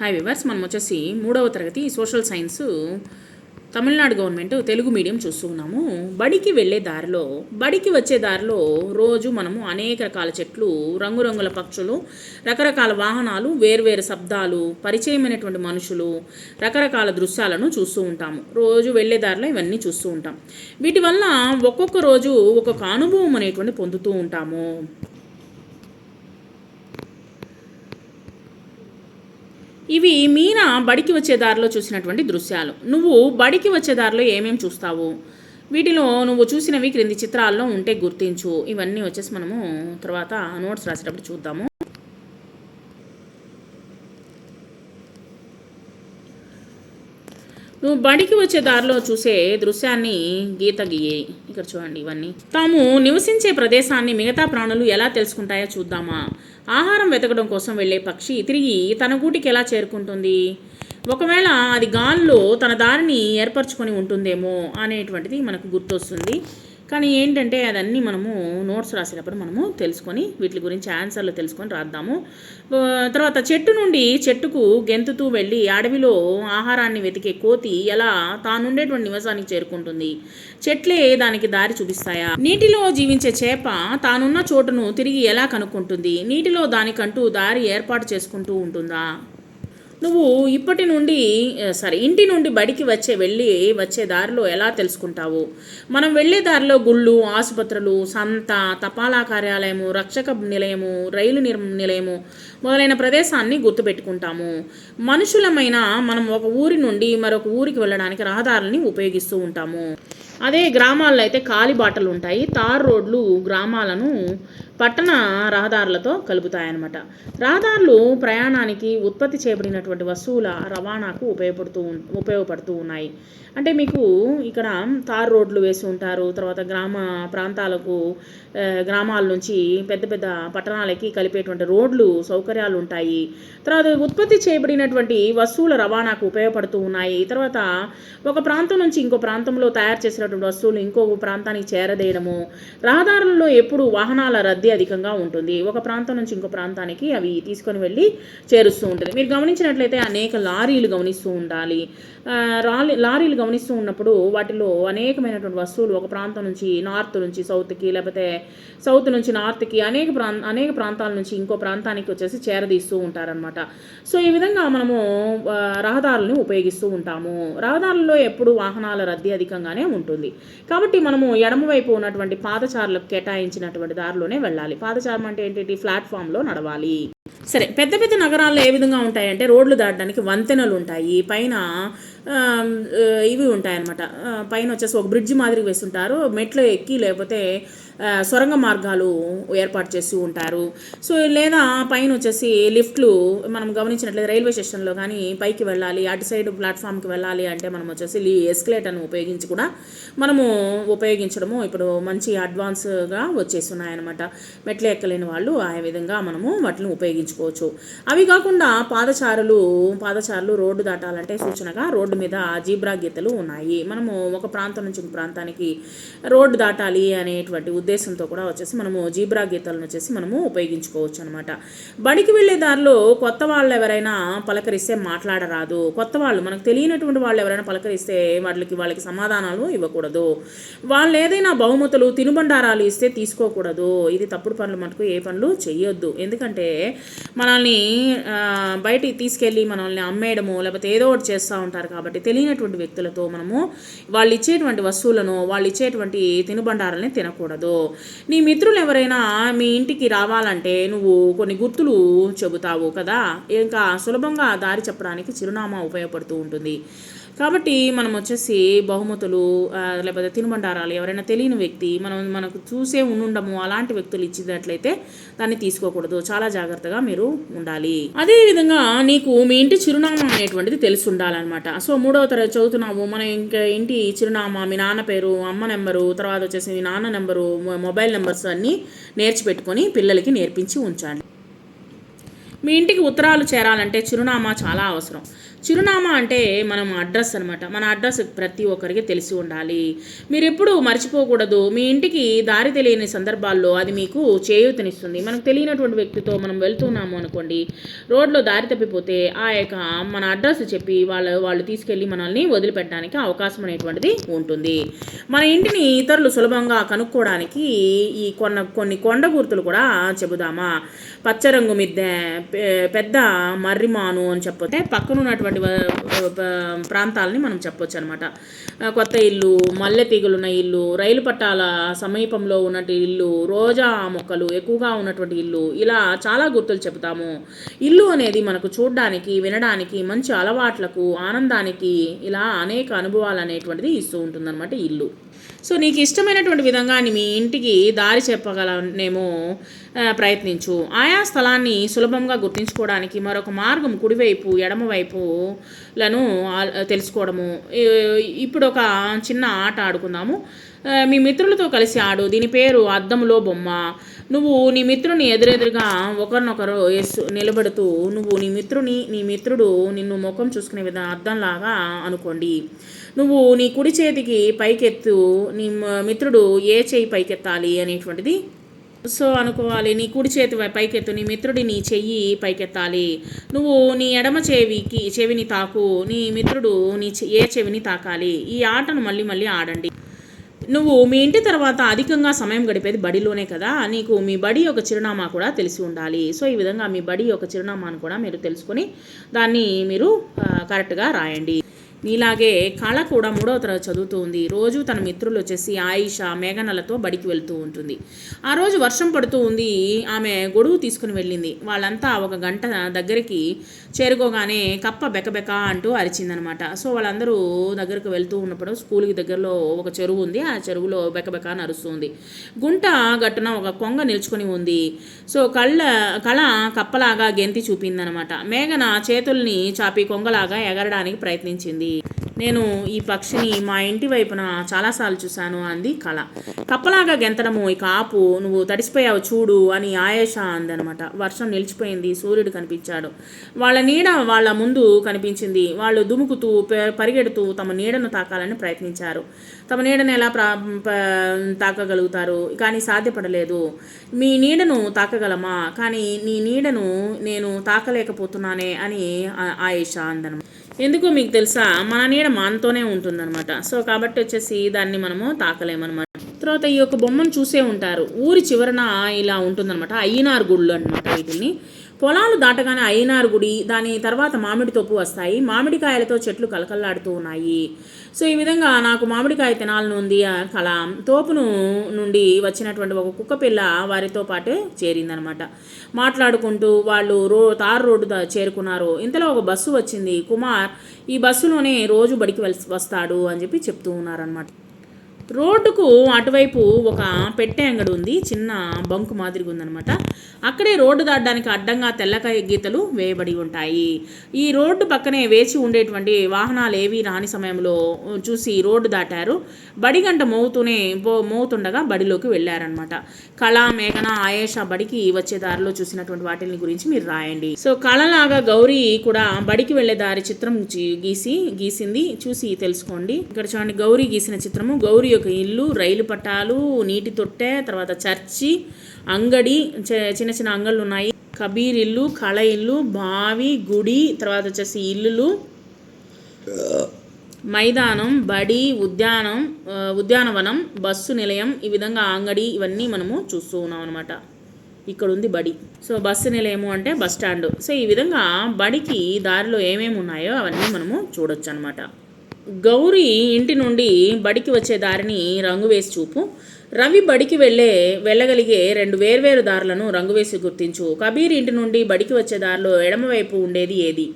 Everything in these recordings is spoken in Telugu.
హాయ్ వివర్స్ మనం వచ్చేసి మూడవ తరగతి social science Tamil Nadu government Telugu medium చూస్తూ ఉన్నాము. బడికి వెళ్ళే దారిలో బడికి వచ్చే దారిలో రోజు మనము అనేక రకాల చెట్లు రంగురంగుల పక్షులు రకరకాల వాహనాలు వేర్వేరు శబ్దాలు పరిచయమైనటువంటి మనుషులు రకరకాల దృశ్యాలను చూస్తూ ఉంటాము. రోజు వెళ్ళే దారిలో ఇవన్నీ చూస్తూ ఉంటాం. వీటి వల్ల ఒక్కొక్క రోజు ఒక్కొక్క అనుభవం అనేటువంటి పొందుతూ ఉంటాము. ఇవి మీనా బడికి వచ్చే దారిలో చూసినటువంటి దృశ్యాలు. నువ్వు బడికి వచ్చే దారిలో ఏమేమి చూస్తావు? వీటిలో నువ్వు చూసినవి క్రింది చిత్రాల్లో ఉంటే గుర్తించు. ఇవన్నీ వచ్చేసి మనము తర్వాత నోట్స్ రాసేటప్పుడు చూద్దాము. నువ్వు బడికి వచ్చే దారిలో చూసే దృశ్యాన్ని గీత గీయే. ఇక్కడ చూడండి ఇవన్నీ. తాము నివసించే ప్రదేశాన్ని మిగతా ప్రాణులు ఎలా తెలుసుకుంటాయో చూద్దామా? ఆహారం వెతకడం కోసం వెళ్ళే పక్షి తిరిగి తన గూటికి ఎలా చేరుకుంటుంది? ఒకవేళ అది గాల్లో తన దారిని ఏర్పరచుకొని ఉంటుందేమో అనేటువంటిది మనకు గుర్తొస్తుంది. కానీ ఏంటంటే అదన్నీ మనము నోట్స్ రాసేటప్పుడు మనము తెలుసుకొని వీటి గురించి ఆన్సర్లు తెలుసుకొని రాద్దాము. తర్వాత చెట్టు నుండి చెట్టుకు గెంతుతూ వెళ్ళి అడవిలో ఆహారాన్ని వెతికే కోతి ఎలా తానుండేటువంటి నివాసానికి చేరుకుంటుంది. చెట్లే దానికి దారి చూపిస్తాయా? నీటిలో జీవించే చేప తానున్న చోటును తిరిగి ఎలా కనుక్కుంటుంది? నీటిలో దానికంటూ దారి ఏర్పాటు చేసుకుంటూ ఉంటుందా? నువ్వు ఇప్పటి నుండి సారీ ఇంటి నుండి బడికి వచ్చే వెళ్ళి వచ్చే దారిలో ఎలా తెలుసుకుంటావు? మనం వెళ్ళే దారిలో గుళ్ళు ఆసుపత్రులు సంత తపాలా కార్యాలయము రక్షక నిలయము రైలు నిర్ నిలయము మొదలైన ప్రదేశాన్ని గుర్తుపెట్టుకుంటాము. మనుషులమైన మనం ఒక ఊరి నుండి మరొక ఊరికి వెళ్ళడానికి రహదారులని ఉపయోగిస్తూ ఉంటాము. అదే గ్రామాల్లో అయితే కాలిబాటలు ఉంటాయి. తార్ రోడ్లు గ్రామాలను పట్టణ రహదారులతో కలుపుతాయన్నమాట. రహదారులు ప్రయాణానికి ఉత్పత్తి చేయబడినటువంటి వస్తువుల రవాణాకు ఉపయోగపడుతూ ఉపయోగపడుతూ ఉన్నాయి. అంటే మీకు ఇక్కడ తార్ రోడ్లు వేసి ఉంటారు. తర్వాత గ్రామ ప్రాంతాలకు గ్రామాల నుంచి పెద్ద పెద్ద పట్టణాలకి కలిపేటువంటి రోడ్లు సౌకర్యాలు ఉంటాయి. తర్వాత ఉత్పత్తి చేయబడినటువంటి వస్తువుల రవాణాకు ఉపయోగపడుతూ ఉన్నాయి. తర్వాత ఒక ప్రాంతం నుంచి ఇంకో ప్రాంతంలో తయారు చేసిన చేసినటువంటి వస్తువులు ఇంకో ప్రాంతానికి చేరదేయడము. రహదారులలో ఎప్పుడు వాహనాల రద్దీ అధికంగా ఉంటుంది. ఒక ప్రాంతం నుంచి ఇంకో ప్రాంతానికి అవి తీసుకొని వెళ్ళి చేరుస్తూ ఉంటుంది. మీరు గమనించినట్లయితే అనేక లారీలు గమనిస్తూ ఉండాలి. రాలీ రాలి లారీలు గమనిస్తూ ఉన్నప్పుడు వాటిలో అనేకమైనటువంటి వస్తువులు ఒక ప్రాంతం నుంచి నార్త్ నుంచి సౌత్కి లేకపోతే సౌత్ నుంచి నార్త్కి అనేక ప్రాం అనేక ప్రాంతాల నుంచి ఇంకో ప్రాంతానికి వచ్చేసి చేరదీస్తూ ఉంటారనమాట సో ఈ విధంగా మనము రహదారులను ఉపయోగిస్తూ ఉంటాము. రహదారుల్లో ఎప్పుడు వాహనాల రద్దీ అధికంగానే ఉంటుంది. కాబట్టి మనము ఎడమవైపు ఉన్నటువంటి పాదచారులకు కేటాయించినటువంటి దారిలోనే వెళ్ళాలి. పాదచారం అంటే ఏంటి ప్లాట్ఫామ్లో నడవాలి. సరే పెద్ద పెద్ద నగరాల్లో ఏ విధంగా ఉంటాయంటే రోడ్లు దాటడానికి వంతెనలు ఉంటాయి. పైన ఇవి ఉంటాయన్నమాట. పైన వచ్చేసి ఒక బ్రిడ్జ్ మాదిరి వేస్తుంటారు. మెట్లు ఎక్కి లేకపోతే సొరంగ మార్గాలు ఏర్పాటు చేసి ఉంటారు. సో లేదా పైన వచ్చేసి లిఫ్ట్లు మనం గమనించినట్లయితే రైల్వే స్టేషన్లో కానీ పైకి వెళ్ళాలి అటు సైడ్ ప్లాట్ఫామ్కి వెళ్ళాలి అంటే మనం వచ్చేసి లీ ఎస్కలేటర్ను ఉపయోగించి కూడా మనము ఉపయోగించడము ఇప్పుడు మంచి అడ్వాన్స్గా వచ్చేసి ఉన్నాయన్నమాట మెట్లు ఎక్కలేని వాళ్ళు ఆ విధంగా మనము వాటిని ఉపయోగించుకోవచ్చు. అవి కాకుండా పాదచారులు పాదచారులు రోడ్డు దాటాలంటే సూచనగా రోడ్డు మీద జీబ్రా గీతలు ఉన్నాయి. మనము ఒక ప్రాంతం నుంచి ఒక ప్రాంతానికి రోడ్డు దాటాలి అనేటువంటి ఉద్దేశంతో కూడా వచ్చేసి మనము జీబ్రా గీతాలను వచ్చేసి మనము ఉపయోగించుకోవచ్చు అనమాట బడికి వెళ్ళే దారిలో కొత్త వాళ్ళు ఎవరైనా పలకరిస్తే మాట్లాడరాదు. కొత్త వాళ్ళు మనకు తెలియనటువంటి వాళ్ళు ఎవరైనా పలకరిస్తే వాళ్ళకి వాళ్ళకి సమాధానాలు ఇవ్వకూడదు. వాళ్ళు ఏదైనా బహుమతులు తినుబండారాలు ఇస్తే తీసుకోకూడదు. ఇది తప్పుడు పనులు మటుకు ఏ పనులు చేయొద్దు ఎందుకంటే మనల్ని బయటికి తీసుకెళ్ళి మనల్ని అమ్మేయడము లేకపోతే ఏదో ఒకటి చేస్తూ ఉంటారు కాబట్టి తెలియనటువంటి వ్యక్తులతో మనము వాళ్ళు ఇచ్చేటువంటి వస్తువులను వాళ్ళు ఇచ్చేటువంటి తినుబండారాలని తినకూడదు. నీ మిత్రులు ఎవరైనా మీ ఇంటికి రావాలంటే నువ్వు కొన్ని గుర్తులు చెబుతావు కదా? ఇంకా సులభంగా దారి చెప్పడానికి చిరునామా ఉపయోగపడుతూ ఉంటుంది. కాబట్టి మనం వచ్చేసి బహుమతులు లేకపోతే తినుబండారాలు ఎవరైనా తెలియని వ్యక్తి మనం మనకు చూసే ఉండుండము అలాంటి వ్యక్తులు ఇచ్చినట్లయితే దాన్ని తీసుకోకూడదు. చాలా జాగ్రత్తగా మీరు ఉండాలి. అదే విధంగా నీకు మీ ఇంటి చిరునామా అనేటువంటిది తెలిసి ఉండాలన్నమాట సో మూడవ తరగతి చదువుతున్నావు మన ఇంకా ఇంటి చిరునామా మీ నాన్న పేరు అమ్మ నెంబరు తర్వాత వచ్చేసి మీ నాన్న నెంబరు మొబైల్ నెంబర్స్ అన్నీ నేర్చిపెట్టుకొని పిల్లలకి నేర్పించి ఉంచాలి. మీ ఇంటికి ఉత్తరాలు చేరాలంటే చిరునామా చాలా అవసరం. చిరునామా అంటే మనం అడ్రస్ అనమాట మన అడ్రస్ ప్రతి ఒక్కరికి తెలిసి ఉండాలి. మీరు ఎప్పుడు మర్చిపోకూడదు. మీ ఇంటికి దారి తెలియని సందర్భాల్లో అది మీకు చేయూతనిస్తుంది. మనకు తెలియనటువంటి వ్యక్తితో మనం వెళ్తున్నాము అనుకోండి రోడ్లో దారి తప్పిపోతే ఆ యొక్క మన అడ్రస్ చెప్పి వాళ్ళ వాళ్ళు తీసుకెళ్ళి మనల్ని వదిలిపెట్టడానికి అవకాశం అనేటువంటిది ఉంటుంది. మన ఇంటిని ఇతరులు సులభంగా కనుక్కోవడానికి ఈ కొన్న కొన్ని కొండ గుర్తులు కూడా చెబుదామా? పచ్చరంగు మిద్దె పె- పెద్ద మర్రిమాను అని చెప్పతే పక్కన ఉన్నటువంటి వ- ప్రాంతాలని మనం చెప్పొచ్చు అనమాట కొత్త ఇల్లు మల్లె తీగలున్న ఇల్లు రైలు పట్టాల సమీపంలో ఉన్నటువంటి ఇల్లు రోజా మొక్కలు ఎక్కువగా ఉన్నటువంటి ఇల్లు ఇలా చాలా గుర్తులు చెబుతాము. ఇల్లు అనేది మనకు చూడడానికి వినడానికి మంచి అలవాట్లకు ఆనందానికి ఇలా అనేక అనుభవాలు అనేటువంటిది ఇస్తూ ఉంటుందన్నమాట ఇల్లు. సో నీకు ఇష్టమైనటువంటి విధంగా మీ ఇంటికి దారి చెప్పగలనేమో ప్రయత్నించు. ఆయా స్థలాన్ని సులభంగా గుర్తించుకోవడానికి మరొక మార్గం కుడివైపు ఎడమవైపులను తెలుసుకోవడము. ఇప్పుడు ఒక చిన్న ఆట ఆడుకుందాము. మీ మిత్రులతో కలిసి ఆడు. దీని పేరు అద్దంలో బొమ్మ. నువ్వు నీ మిత్రుని ఎదురెదురుగా ఒకరినొకరు ఎస్ నిలబెడుతూ నువ్వు నీ మిత్రుని నీ మిత్రుడు నిన్ను ముఖం చూసుకునే విధంగా అర్థంలాగా అనుకోండి. నువ్వు నీ కుడి చేతికి పైకెత్తు నీ మిత్రుడు ఏ చేయి పైకెత్తాలి అనేటువంటిది? సో అనుకోవాలి. నీ కుడి చేతి పైకెత్తు నీ మిత్రుడి నీ చెయ్యి పైకెత్తాలి. నువ్వు నీ ఎడమ చెవికి చెవిని తాకు నీ మిత్రుడు నీ ఏ చెవిని తాకాలి? ఈ ఆటను మళ్ళీ మళ్ళీ ఆడండి. నువ్వు మీ ఇంటి తర్వాత అధికంగా సమయం గడిపేది బడిలోనే కదా నీకు మీ బడి యొక్క చిరునామా కూడా తెలిసి ఉండాలి. సో ఈ విధంగా మీ బడి యొక్క చిరునామాను కూడా మీరు తెలుసుకొని దాన్ని మీరు కరెక్ట్గా రాయండి. నీలాగే కళ కూడా మూడవ తరగతి చదువుతూ ఉంది. రోజు తన మిత్రులు వచ్చేసి ఆయిష మేఘనలతో బడికి వెళ్తూ ఉంటుంది. ఆ రోజు వర్షం పడుతూ ఉంది. ఆమె గొడుగు తీసుకుని వెళ్ళింది. వాళ్ళంతా ఒక గంట దగ్గరికి చేరుకోగానే కప్ప బెకబెక అంటూ అరిచిందనమాట. సో వాళ్ళందరూ దగ్గరకు వెళ్తూ ఉన్నప్పుడు స్కూల్కి దగ్గరలో ఒక చెరువు ఉంది. ఆ చెరువులో బెకబెక అని అరుస్తుంది గుంట గట్టున ఒక కొంగ నిల్చుకొని ఉంది. సో కళ్ళ కళ కప్పలాగా గెంతి చూపిందనమాట. మేఘన చేతుల్ని చాపి కొంగలాగా ఎగరడానికి ప్రయత్నించింది. నేను ఈ పక్షిని మా ఇంటి వైపున చాలాసార్లు చూశాను అంది కళ. కప్పలాగా గెంతడము ఇక ఆపు నువ్వు తడిసిపోయావు చూడు అని ఆయేష అందనమాట. వర్షం నిలిచిపోయింది సూర్యుడు కనిపించాడు. వాళ్ళ నీడ వాళ్ళ ముందు కనిపించింది. వాళ్ళు దుముకుతూ పె- పరిగెడుతూ తమ నీడను తాకాలని ప్రయత్నించారు. తమ నీడను ఎలా ప్రా తాకగలుగుతారు? కానీ సాధ్యపడలేదు. మీ నీడను తాకగలమా? కానీ నీ నీడను నేను తాకలేకపోతున్నానే అని ఆయేష అందనమాట. ఎందుకో మీకు తెలుసా? మన నీడ మనతోనే ఉంటుందన్నమాట. సో కాబట్టి వచ్చేసి దాన్ని మనము తాకలేమన్నమాట. తర్వాత ఈ యొక్క బొమ్మను చూసే ఉంటారు. ఊరి చివరన ఇలా ఉంటుందన్నమాట. అయ్యనార్ గుళ్ళు అనమాట వీటిని. పొలాలు దాటగానే అయ్యనార్ గుడి. దాని తర్వాత మామిడి తోపు వస్తాయి. మామిడికాయలతో చెట్లు కలకల్లాడుతూ ఉన్నాయి. సో ఈ విధంగా నాకు మామిడికాయ తినాలని ఉంది కళ తోపును నుండి వచ్చినటువంటి ఒక కుక్క పిల్ల వారితో పాటే చేరిందనమాట. మాట్లాడుకుంటూ వాళ్ళు రో తారు రోడ్డు చేరుకున్నారు. ఇంతలో ఒక బస్సు వచ్చింది. కుమార్ ఈ బస్సులోనే రోజు బడికి వెల్ వస్తాడు అని చెప్పి చెప్తూ ఉన్నారనమాట. రోడ్డుకు అటువైపు ఒక పెట్టె అంగడి ఉంది. చిన్న బంకు మాదిరిగా ఉందనమాట అక్కడే రోడ్డు దాటడానికి అడ్డంగా తెల్లకాయ గీతలు వేయబడి ఉంటాయి. ఈ రోడ్డు పక్కనే వేచి ఉండేటువంటి వాహనాలు ఏవి రాని సమయంలో చూసి రోడ్డు దాటారు. బడి గంట మోగుతూనే మోగుతుండగా బడిలోకి వెళ్ళారనమాట కళ మేఘన ఆయేష బడికి వచ్చే దారిలో చూసినటువంటి వాటిని గురించి మీరు రాయండి. సో కళలాగా గౌరీ కూడా బడికి వెళ్ళే దారి చిత్రం గీసి గీసింది. చూసి తెలుసుకోండి. ఇక్కడ చూడండి గౌరీ గీసిన చిత్రము. గౌరీ యొక్క ఇల్లు రైలు పట్టాలు నీటి తొట్టె తర్వాత చర్చి అంగడి చిన్న చిన్న అంగళ్ళు ఉన్నాయి. కబీర్ ఇల్లు కళ ఇల్లు బావి గుడి తర్వాత వచ్చేసి ఇల్లులు. మైదానం బడి ఉద్యానం ఆ, ఉద్యానవనం బస్సు నిలయం ఈ విధంగా అంగడి ఇవన్నీ మనము చూస్తూ ఉన్నాం అనమాట ఇక్కడ ఉంది బడి. సో బస్సు నిలయము అంటే బస్ స్టాండ్. సో ఈ విధంగా బడికి దారిలో ఏమేమి ఉన్నాయో అవన్నీ మనము చూడొచ్చు అనమాట గౌరీ ఇంటి నుండి బడికి వచ్చే దారిని రంగు వేసి చూపు. రవి బడికి వెళ్ళే వెళ్ళగలిగే రెండు వేర్వేరు దారులను రంగు వేసి గుర్తించు. కబీర్ ఇంటి నుండి బడికి వచ్చే దారిలో ఎడమవైపు ఉండేది ఏది?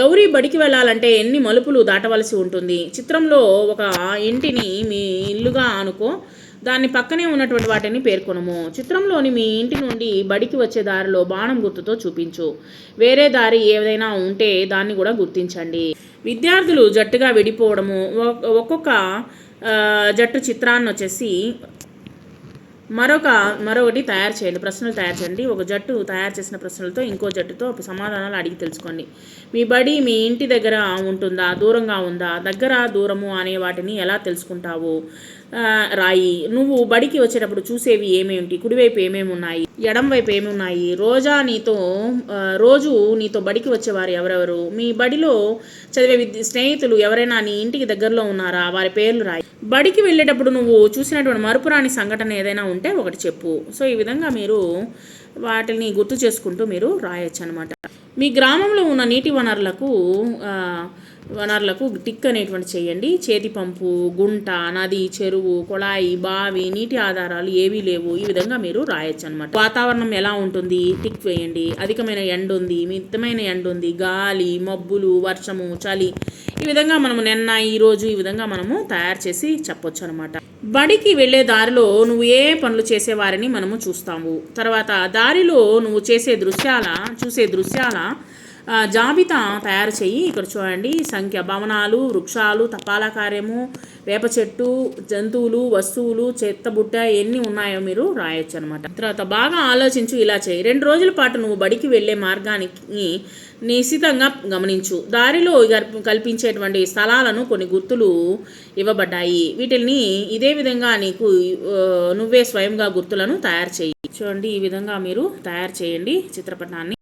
గౌరీ బడికి వెళ్ళాలంటే ఎన్ని మలుపులు దాటవలసి ఉంటుంది? చిత్రంలో ఒక ఇంటిని మీ ఇల్లుగా అనుకో. దాన్ని పక్కనే ఉన్నటువంటి వాటిని పేర్కొనము. చిత్రంలోని మీ ఇంటి నుండి బడికి వచ్చే దారిలో బాణం గుర్తుతో చూపించు. వేరే దారి ఏదైనా ఉంటే దాన్ని కూడా గుర్తించండి. విద్యార్థులు జట్టుగా విడిపోవడము ఒ- ఒక్కొక్క జట్టు చిత్రాన్ని వచ్చేసి మరొక మరొకటి తయారు చేయండి ప్రశ్నలు తయారు చేయండి. ఒక జట్టు తయారు చేసిన ప్రశ్నలతో ఇంకో జట్టుతో సమాధానాలు అడిగి తెలుసుకోండి. మీ బడి మీ ఇంటి దగ్గర ఉంటుందా? దూరంగా ఉందా? దగ్గర దూరము అనే వాటిని ఎలా తెలుసుకుంటావు? రాయి. నువ్వు బడికి వచ్చేటప్పుడు చూసేవి ఏమేమిటి కుడివైపు ఏమేమి ఉన్నాయి? ఎడం వైపు ఏమి ఉన్నాయి? రోజా నీతో రోజు నీతో బడికి వచ్చేవారు ఎవరెవరు? మీ బడిలో చదివే విద్య స్నేహితులు ఎవరైనా నీ ఇంటికి దగ్గరలో ఉన్నారా? వారి పేర్లు రాయి. బడికి వెళ్ళేటప్పుడు నువ్వు చూసినటువంటి మరుపురాని సంఘటన ఏదైనా ఉంటే ఒకటి చెప్పు. సో ఈ విధంగా మీరు వాటిని గుర్తు చేసుకుంటూ మీరు రాయొచ్చు అనమాట మీ గ్రామంలో ఉన్న నీటి వనరులకు వనరులకు టిక్ అనేటువంటి చేయండి. చేతి పంపు గుంట నది చెరువు కుళాయి బావి నీటి ఆధారాలు ఏవీ లేవు. ఈ విధంగా మీరు రాయొచ్చు అనమాట వాతావరణం ఎలా ఉంటుంది? టిక్ వేయండి. అధికమైన ఎండ ఉంది. మితమైన ఎండ ఉంది. గాలి మబ్బులు వర్షము చలి. ఈ విధంగా మనము నిన్న ఈ రోజు ఈ విధంగా మనము తయారు చేసి చెప్పొచ్చు అనమాట బడికి వెళ్ళే దారిలో నువ్వు ఏ పనులు చేసేవారని మనము చూస్తాము. తర్వాత దారిలో నువ్వు చేసే దృశ్యాల చూసే దృశ్యాల జాబితా తయారు చేయి. ఇక్కడ చూడండి. సంఖ్య భవనాలు వృక్షాలు తపాలా కార్యము వేప చెట్టు జంతువులు వస్తువులు చెత్తబుట్ట ఎన్ని ఉన్నాయో మీరు రాయొచ్చు అనమాట తర్వాత బాగా ఆలోచించు ఇలా చేయి. రెండు రోజుల పాటు నువ్వు బడికి వెళ్ళే మార్గానికి నిశితంగా గమనించు. దారిలో కల్పించేటువంటి స్థలాలను కొన్ని గుర్తులు ఇవ్వబడ్డాయి. వీటిని ఇదే విధంగా నీకు నువ్వే స్వయంగా గుర్తులను తయారు చేయి. చూడండి ఈ విధంగా మీరు తయారు చేయండి చిత్రపటాన్ని.